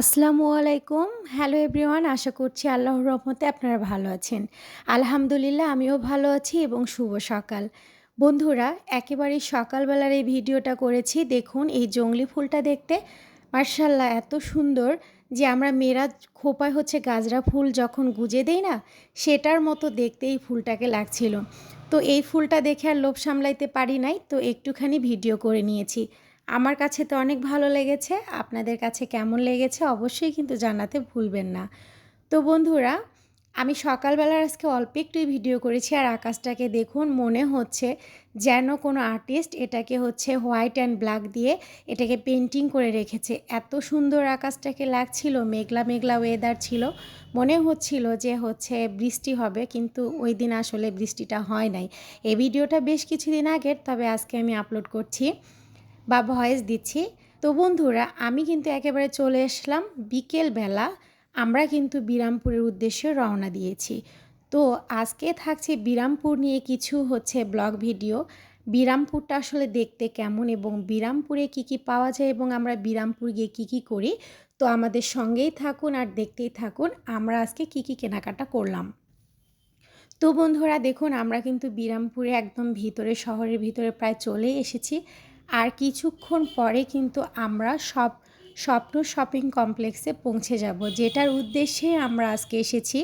আসসালামু আলাইকুম। Hello everyone আশা করছি আল্লাহর রহমতে আপনারা ভালো আছেন। আলহামদুলিল্লাহ, আমিও ভালো আছি এবং শুভ সকাল। বন্ধুরা একেবারে সকালবেলার এই ভিডিওটা করেছি। দেখুন, এই জঙ্গলি ফুলটা দেখতে মার্শাল্লাহ এত সুন্দর যে আমরা মেয়েরা খোপায় হচ্ছে গাজরা ফুল যখন গুজে দেই না, সেটার মতো দেখতে এই ফুলটাকে লাগছিল। তো এই ফুলটা দেখে আর লোভ সামলাইতে পারি নাই, তো একটুখানি ভিডিও করে নিয়েছি। আমার কাছে তো অনেক ভালো লেগেছে। আপনাদের কাছে কেমন লেগেছে অবশ্যই কিন্তু জানাতে ভুলবেন না। তো বন্ধুরা, আমি সকালবেলার আজকে অল্প একটুই ভিডিও করেছি আর আকাশটাকে দেখুন, মনে হচ্ছে যেন কোনো আর্টিস্ট এটাকে হচ্ছে হোয়াইট অ্যান্ড ব্ল্যাক দিয়ে এটাকে পেন্টিং করে রেখেছে। এত সুন্দর আকাশটাকে লাগছিল, মেঘলা মেঘলা ওয়েদার ছিল। মনে হচ্ছিল যে হচ্ছে বৃষ্টি হবে, কিন্তু ওই দিন আসলে বৃষ্টিটা হয় নাই। এই ভিডিওটা বেশ কিছুদিন আগের, তবে আজকে আমি আপলোড করছি। বা ভয়েস দিচ্ছি। তো বন্ধুরা, আমি কিন্তু একেবারে চলে আসলাম বিকেলবেলা আমরা কিন্তু বিরামপুরের উদ্দেশ্যে রওনা দিয়েছি। তো আজকে থাকছে বিরামপুর নিয়ে কিছু হচ্ছে ব্লগ ভিডিও। বিরামপুরটা আসলে দেখতে কেমন এবং বিরামপুরে কি কি পাওয়া যায় এবং আমরা বিরামপুর গিয়ে কী কী করি? তো আমাদের সঙ্গেই থাকুন আর দেখতেই থাকুন। আমরা আজকে কি কি কেনাকাটা করলাম। তো বন্ধুরা, দেখুন, আমরা কিন্তু বিরামপুরে একদম ভিতরে, শহরের ভিতরে প্রায় চলেই এসেছি। আর কিছুক্ষণ পরে কিন্তু আমরা সব স্বপ্ন শপিং কমপ্লেক্সে পৌঁছে যাব, যেটার উদ্দেশ্যে আমরা আজকে এসেছি।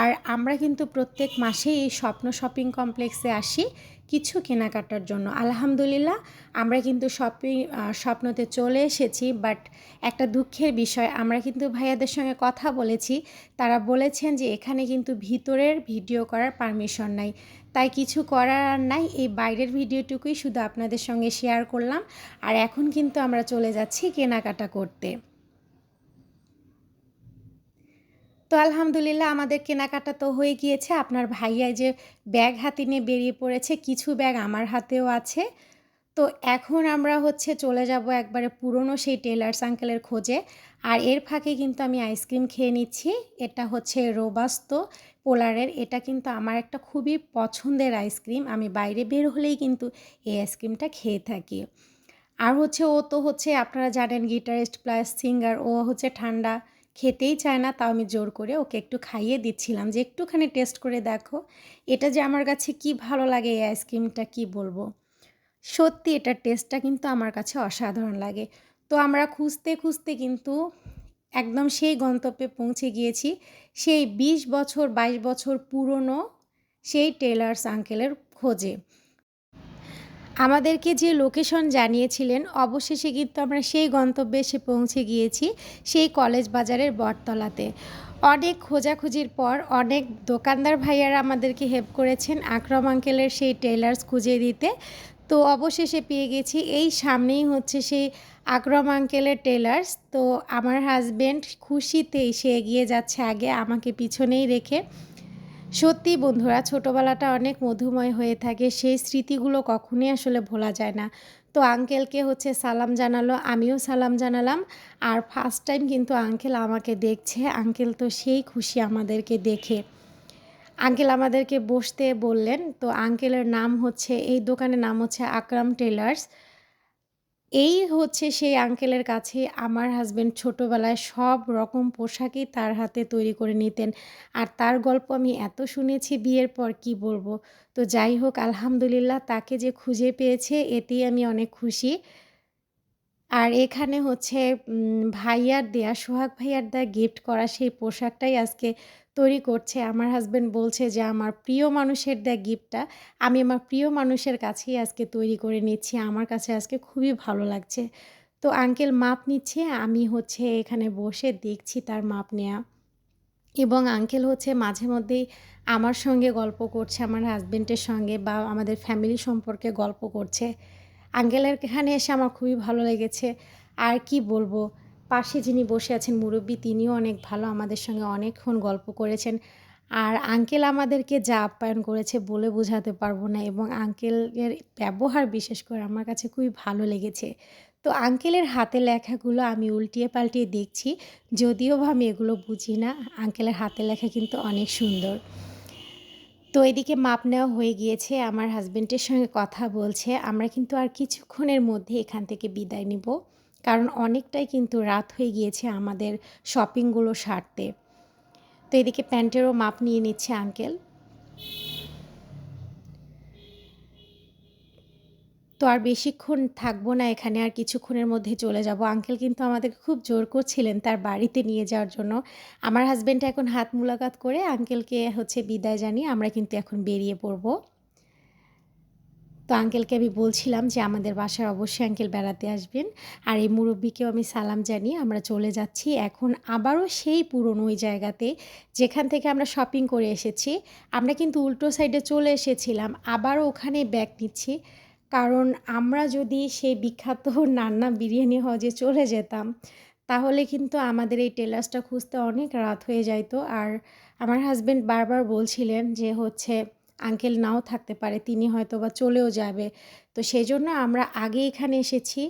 আর আমরা কিন্তু প্রত্যেক মাসেই এই স্বপ্ন শপিং কমপ্লেক্সে আসি। কিছু কেনাকাটার জন্য। আলহামদুলিল্লাহ, আমরা কিন্তু শপিং স্বপ্নতে চলে এসেছি বাট একটা দুঃখের বিষয়, আমরা কিন্তু ভাইয়াদের সঙ্গে কথা বলেছি। তারা বলেছেন যে, এখানে কিন্তু ভিতরের ভিডিও করার পারমিশন নাই। তাই কিছু করার আর নাই, এই বাইরের ভিডিওটুকুই শুধু আপনাদের সঙ্গে শেয়ার করলাম। আর এখন কিন্তু আমরা চলে যাচ্ছি কেনাকাটা করতে। তো আলহামদুলিল্লাহ আমাদের কেনাকাটা তো হয়ে গিয়েছে। আপনার ভাইয়া যে ব্যাগ হাতে নিয়ে বেরিয়ে পড়েছে, কিছু ব্যাগ আমার হাতেও আছে। তো এখন আমরা হচ্ছে চলে যাব একবারে পুরনো সেই টেলার্স আঙ্কেলের খোঁজে। আর এর ফাঁকে কিন্তু আমি আইসক্রিম খেয়ে নিচ্ছি। এটা হচ্ছে রোবাস্ত পোলারের। এটা কিন্তু আমার একটা খুবই পছন্দের আইসক্রিম। আমি বাইরে বের হলেই কিন্তু এই আইসক্রিমটা খেয়ে থাকি। আর হচ্ছে ও তো হচ্ছে, আপনারা জানেন গিটারিস্ট প্লাস সিঙ্গার। ও হচ্ছে ঠান্ডা খেতেই চায় না, তাও আমি জোর করে ওকে একটু খাইয়ে দিচ্ছিলাম যে একটুখানি টেস্ট করে দেখো। এটা যে আমার কাছে কি ভালো লাগে এই আইসক্রিমটা কি বলব? সত্যি এটার টেস্টটা কিন্তু আমার কাছে অসাধারণ লাগে। তো আমরা খুঁজতে খুঁজতে কিন্তু একদম সেই গন্তব্যে পৌঁছে গিয়েছি। সেই ২০ বছর ২২ বছর পুরনো সেই টেলার্স আঙ্কেলের খোঁজে। আমাদেরকে যে লোকেশন জানিয়েছিলেন, অবশেষে কিন্তু আমরা সেই গন্তব্যে এসে পৌঁছে গিয়েছি, সেই কলেজ বাজারের বটতলাতে। অনেক খোঁজাখুঁজির পর অনেক দোকানদার ভাইয়ারা আমাদেরকে হেল্প করেছেন আকরম আঙ্কেলের সেই টেলার্স খুঁজে দিতে। তো অবশেষে পেয়ে গেছি, এই সামনেই হচ্ছে সেই আকরম আঙ্কেলের টেলার্স তো আমার হাজব্যান্ড খুশিতেই সে এগিয়ে যাচ্ছে আগে আমাকে পিছনেই রেখে। সত্যি বন্ধুরা, ছোটোবেলাটা অনেক মধুময় হয়ে থাকে। সেই স্মৃতিগুলো কখনই আসলে ভোলা যায় না। তো আঙ্কেলকে হচ্ছে সালাম জানালো, আমিও সালাম জানালাম। আর ফার্স্ট টাইম কিন্তু আঙ্কেল আমাকে দেখছে। আঙ্কেল তো সেই খুশি আমাদেরকে দেখে। আঙ্কেল আমাদেরকে বসতে বললেন। তো আঙ্কেলের নাম হচ্ছে, এই দোকানের নাম হচ্ছে আকরাম টেলার্স এই হচ্ছে সেই আঙ্কেলের কাছে আমার হাজব্যান্ড ছোটোবেলায় সব রকম পোশাকই তার হাতে তৈরি করে নিতেন। আর তার গল্প আমি এত শুনেছি বিয়ের পর কি বলব? তো যাই হোক, আলহামদুলিল্লাহ তাকে যে খুঁজে পেয়েছে, এতেই আমি অনেক খুশি। আর এখানে হচ্ছে ভাইয়ার দেয়া, সোহাগ ভাইয়ার দেয়া গিফট করা সেই পোশাকটাই আজকে তৈরি করছে। আমার হাজব্যান্ড বলছে যে, আমার প্রিয় মানুষের দেয়া গিফটটা আমি আমার প্রিয় মানুষের কাছেই আজকে তৈরি করে নিচ্ছি। আমার কাছে আজকে খুবই ভালো লাগছে। তো আঙ্কেল মাপ নিচ্ছে, আমি হচ্ছে এখানে বসে দেখছি তার মাপ নেওয়া এবং আঙ্কেল হচ্ছে মাঝে মধ্যেই আমার সঙ্গে গল্প করছে, আমার হাজব্যান্ডের সঙ্গে বা আমাদের ফ্যামিলি সম্পর্কে গল্প করছে। আঙ্কেলের এখানে এসে আমার খুবই ভালো লেগেছে। আর কি বলব? পাশে যিনি বসে আছেন মুরব্বী, তিনিও অনেক ভালো আমাদের সঙ্গে অনেকক্ষণ গল্প করেছেন। আর আঙ্কেল আমাদেরকে যা আপ্যায়ন করেছে বলে বোঝাতে পারব না এবং আঙ্কেলের ব্যবহার বিশেষ করে আমার কাছে খুবই ভালো লেগেছে। তো আঙ্কেলের হাতে লেখাগুলো আমি উল্টিয়ে পাল্টিয়ে দেখছি, যদিও বা আমি এগুলো বুঝি না, আঙ্কেলের হাতে লেখা কিন্তু অনেক সুন্দর। তো এদিকে মাপ নেওয়া হয়ে গিয়েছে, আমার হাজব্যান্ডের সঙ্গে কথা বলছে, আমরা কিন্তু আর কিছুক্ষণের মধ্যে এখান থেকে বিদায় নিব। কারণ অনেকটাই কিন্তু রাত হয়ে গিয়েছে আমাদের শপিংগুলো সারতে। তো এদিকে প্যান্টেরও মাপ নিয়ে নিচ্ছে আঙ্কেল তো আর বেশিক্ষণ থাকব না এখানে, আর কিছুক্ষণের মধ্যে চলে যাব। আঙ্কেল কিন্তু আমাদের খুব জোর করছিলেন তার বাড়িতে নিয়ে যাওয়ার জন্য। আমার হাজব্যান্ড এখন হাত মুলাকাত করে আঙ্কেলকে হচ্ছে বিদায় জানিয়ে আমরা কিন্তু এখন বেরিয়ে পড়ব। তো আঙ্কেলকে আমি বলছিলাম যে আমাদের বাসার অবশ্যই আঙ্কেল বেড়াতে আসবেন। আর এই মুরব্বীকেও আমি সালাম জানিয়ে আমরা চলে যাচ্ছি এখন আবারও সেই পুরনো ওই জায়গাতে যেখান থেকে আমরা শপিং করে এসেছি। আমরা কিন্তু উল্টো সাইডে চলে এসেছিলাম, আবারও ওখানে ব্যাগ নিচ্ছি। কারণ আমরা যদি সেই বিখ্যাত নান্না বিরিয়ানি হজে চলে যেতাম, তাহলে কিন্তু আমাদের এই টেলার্সটা খুঁজতে অনেক রাত হয়ে যাইতো। আর আমার হাজব্যান্ড বারবার বলছিলেন যে হচ্ছে আঙ্কেল নাও থাকতে পারে, তিনি হয়তো বা চলেও যাবে। তো সেই জন্য আমরা আগে এখানে এসেছি।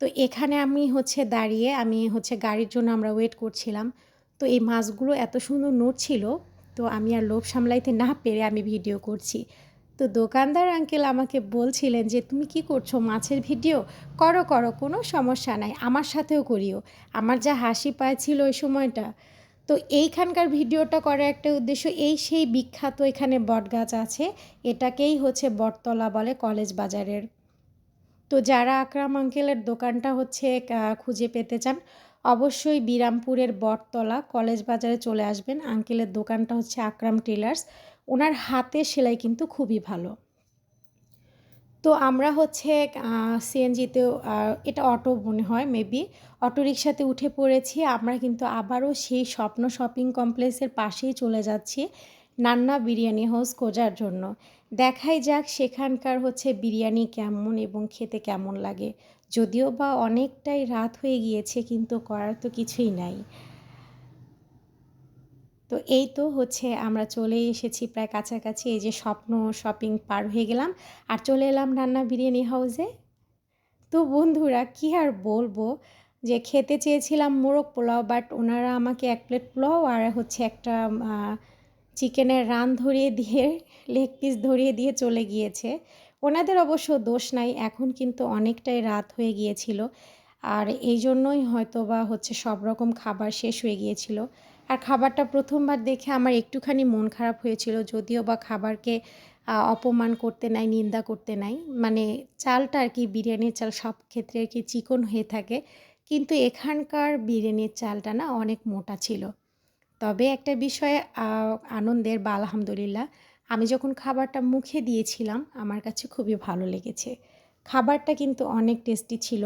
তো এখানে আমি হচ্ছে দাঁড়িয়ে আমি হচ্ছে গাড়ির জন্য আমরা ওয়েট করছিলাম। তো এই মাছগুলো এত সুন্দর নড়ছিল, তো আমি আর লোভ সামলাইতে না পেরে আমি ভিডিও করছি। তো দোকানদার আঙ্কেল আমাকে বলছিলেন যে, তুমি কি করছ? মাছের ভিডিও? করো করো, কোনো সমস্যা নাই, আমার সাথেও করিও। আমার যা হাসি পাইছিল ওই সময়টা। তো এইখানকার ভিডিওটা করার একটা উদ্দেশ্য, এই সেই বিখ্যাত এখানে বটগাছ আছে, এটাকেই হচ্ছে বটতলা বলে কলেজ বাজারের। তো যারা আকরাম আঙ্কেলের দোকানটা হচ্ছে খুঁজে পেতে চান, অবশ্যই বিরামপুরের বটতলা কলেজ বাজারে চলে আসবেন। আঙ্কেলের দোকানটা হচ্ছে আকরাম টেলার্স। ওনার হাতের সেলাই কিন্তু খুবই ভালো। তো আমরা হচ্ছে সিএনজিতেও এটা অটো মনে হয় মেবি অটো রিক্সাতে উঠে পড়েছি। আমরা কিন্তু আবারও সেই স্বপ্ন শপিং কমপ্লেক্সের পাশেই চলে যাচ্ছি নান্না বিরিয়ানি হাউস খোঁজার জন্য। দেখাই যাক সেখানকার হচ্ছে বিরিয়ানি কেমন এবং খেতে কেমন লাগে। যদিও বা অনেকটাই রাত হয়ে গিয়েছে, কিন্তু করার তো কিছুই নাই। তো এই তো হচ্ছে আমরা চলে এসেছি প্রায় কাছাকাছি, এই যে স্বপ্ন শপিং পার হয়ে গেলাম আর চলে এলাম রান্না বিরিয়ানি হাউসে তো বন্ধুরা, কি আর বলব? যে খেতে চেয়েছিলাম মোরগ পোলাও বাট ওনারা আমাকে এক প্লেট পোলাও আর হচ্ছে একটা চিকেনের রান ধরিয়ে দিয়ে লেগ পিস ধরিয়ে দিয়ে চলে গিয়েছে। ওনাদের অবশ্য দোষ নাই, এখন কিন্তু অনেকটাই রাত হয়ে গিয়েছিল। আর এই জন্যই হয়তো বা হচ্ছে সব রকম খাবার শেষ হয়ে গিয়েছিল। আর খাবারটা প্রথমবার দেখে আমার একটুখানি মন খারাপ হয়েছিল, যদিও বা খাবারকে অপমান করতে নাই, নিন্দা করতে নাই। মানে চালটা আর কি, বিরিয়ানির চাল সব ক্ষেত্রে আর কি চিকন হয়ে থাকে, কিন্তু এখানকার বিরিয়ানির চালটা না অনেক মোটা ছিল। তবে একটা বিষয়ে আনন্দের বা আলহামদুলিল্লাহ, আমি যখন খাবারটা মুখে দিয়েছিলাম, আমার কাছে খুবই ভালো লেগেছে। খাবারটা কিন্তু অনেক টেস্টি ছিল।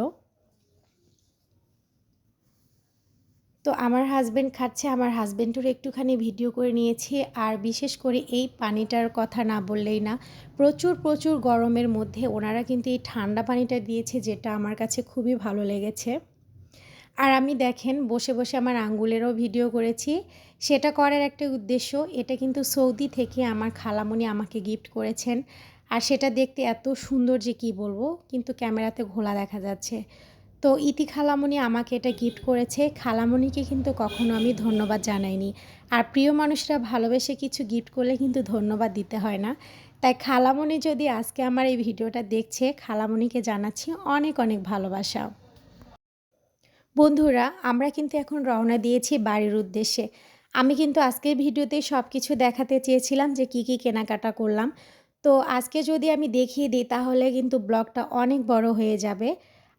তো আমার হাজব্যান্ড খাচ্ছে, আমার হাজব্যান্ডের একটুখানি ভিডিও করে নিয়েছি। আর বিশেষ করে এই পানিটার কথা না বললেই না, প্রচুর প্রচুর গরমের মধ্যে ওনারা কিন্তু এই ঠান্ডা পানিটা দিয়েছে, যেটা আমার কাছে খুবই ভালো লেগেছে। আর আমি দেখেন, বসে বসে আমার আঙ্গুলেরও ভিডিও করেছি। সেটা করার একটা উদ্দেশ্য, এটা কিন্তু সৌদি থেকে আমার খালামণি আমাকে গিফট করেছেন। আর সেটা দেখতে এত সুন্দর যে কি বলব, কিন্তু ক্যামেরাতে ঘোলা দেখা যাচ্ছে। তো ইতি খালামণি আমাকে এটা গিফট করেছে। খালামণিকে কিন্তু কখনো আমি ধন্যবাদ জানাইনি। আর প্রিয় মানুষরা ভালোবেসে কিছু গিফট করলে কিন্তু ধন্যবাদ দিতে হয় না। তাই খালামণি যদি আজকে আমার এই ভিডিওটা দেখছে খালামণিকে জানাচ্ছি অনেক অনেক ভালোবাসা। বন্ধুরা, আমরা কিন্তু এখন রওনা দিয়েছি বাড়ির উদ্দেশ্যে। আমি কিন্তু আজকের ভিডিওতে সব কিছু দেখাতে চেয়েছিলাম যে কি কি কেনাকাটা করলাম। তো আজকে যদি আমি দেখিয়ে দিই, তাহলে কিন্তু ব্লগটা অনেক বড় হয়ে যাবে।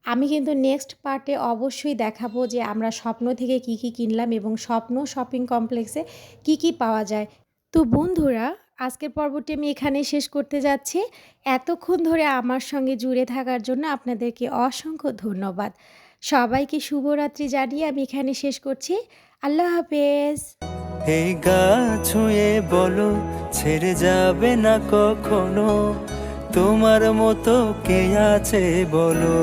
আমি কিন্তু নেক্সট পার্টে অবশ্যই দেখাবো যে আমরা স্বপ্ন থেকে কি কি কিনলাম এবং স্বপ্ন শপিং কমপ্লেক্সে কি কি পাওয়া যায়। তো বন্ধুরা, আজকের পর্বটি আমি এখানে শেষ করতে যাচ্ছি। এতক্ষণ ধরে আমার সঙ্গে জুড়ে থাকার জন্য আপনাদেরকে অসংখ্য ধন্যবাদ। সবাইকে শুভরাত্রি জানিয়ে আমি এখানে শেষ করছি। আল্লাহ হাফেজ। এই গা ছুঁয়ে বলো, ছেড়ে যাবে না কখনো। তোমার মতো কে আছে বলো?